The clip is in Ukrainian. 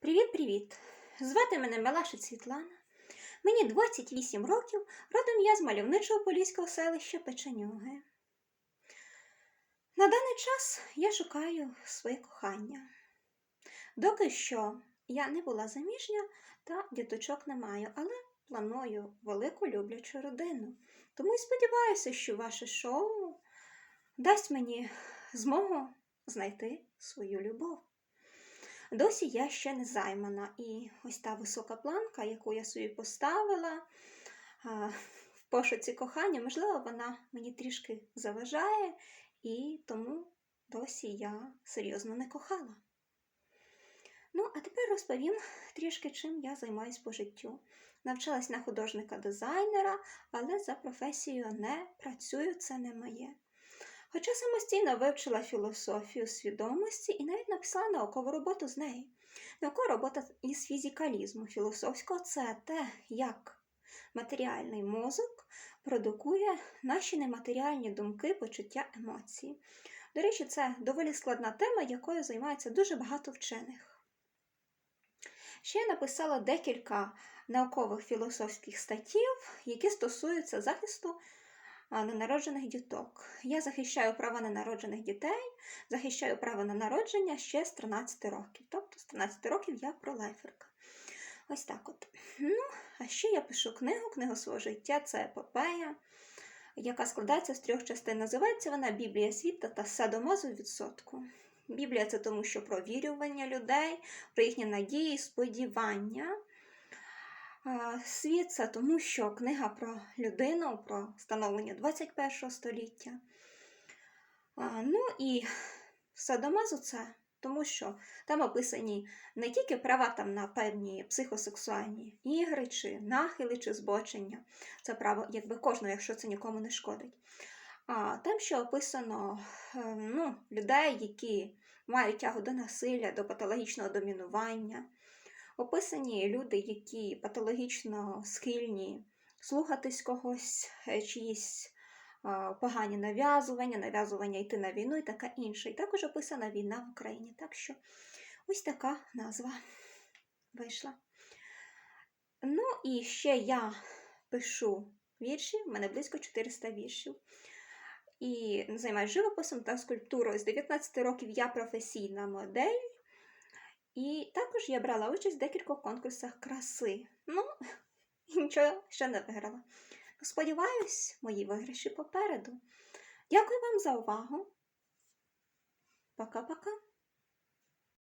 Привіт-привіт! Звати мене Мелаша Світлана. Мені 28 років, родом я з мальовничого поліського селища Печенюги. На даний час я шукаю своє кохання. Доки що я не була заміжня та діточок не маю, але планую велику люблячу родину. Тому і сподіваюся, що ваше шоу дасть мені змогу знайти свою любов. Досі я ще не займана, і ось та висока планка, яку я собі поставила в пошуці кохання, можливо, вона мені трішки заважає, і тому досі я серйозно не кохала. Ну, а тепер розповім трішки, чим я займаюсь по життю. Навчалась на художника-дизайнера, але за професією не працюю, це не моє. Хоча самостійно вивчила філософію свідомості і навіть написала наукову роботу з неї. Наукова робота із фізикалізму філософського це те, як матеріальний мозок продукує наші нематеріальні думки, почуття, емоції. До речі, це доволі складна тема, якою займається дуже багато вчених. Ще я написала декілька наукових філософських статтів, які стосуються захисту ненароджених діток. Я захищаю права ненароджених дітей, захищаю право на народження ще з 13 років. Тобто з 13 років я пролайферка. Ось так от. Ну, а ще я пишу книгу, книгу свого життя це епопея, яка складається з трьох частин. Називається вона Біблія світа та садомазу відсотку. Біблія це тому, що про вірювання людей, про їхні надії, сподівання. Світ це тому, що книга про людину, про становлення 21 століття. Ну і садомазу це тому, що там описані не тільки права там на певні психосексуальні ігри, чи нахили, чи збочення. Це право якби кожного, якщо це нікому не шкодить. А там ще описано ну, людей, які мають тягу до насилля, до патологічного домінування. Описані люди, які патологічно схильні слухатись когось, е, чиїсь погані нав'язування, нав'язування йти на війну і таке інше. І також описана війна в Україні. Так що ось така назва вийшла. Ну, і ще я пишу вірші, в мене близько 400 віршів. І займаюся живописом та скульптурою. З 19 років я професійна модель. І також я брала участь в декількох конкурсах краси. Ну, нічого ще не виграла. Сподіваюсь, мої виграші попереду. Дякую вам за увагу. Пока-пока.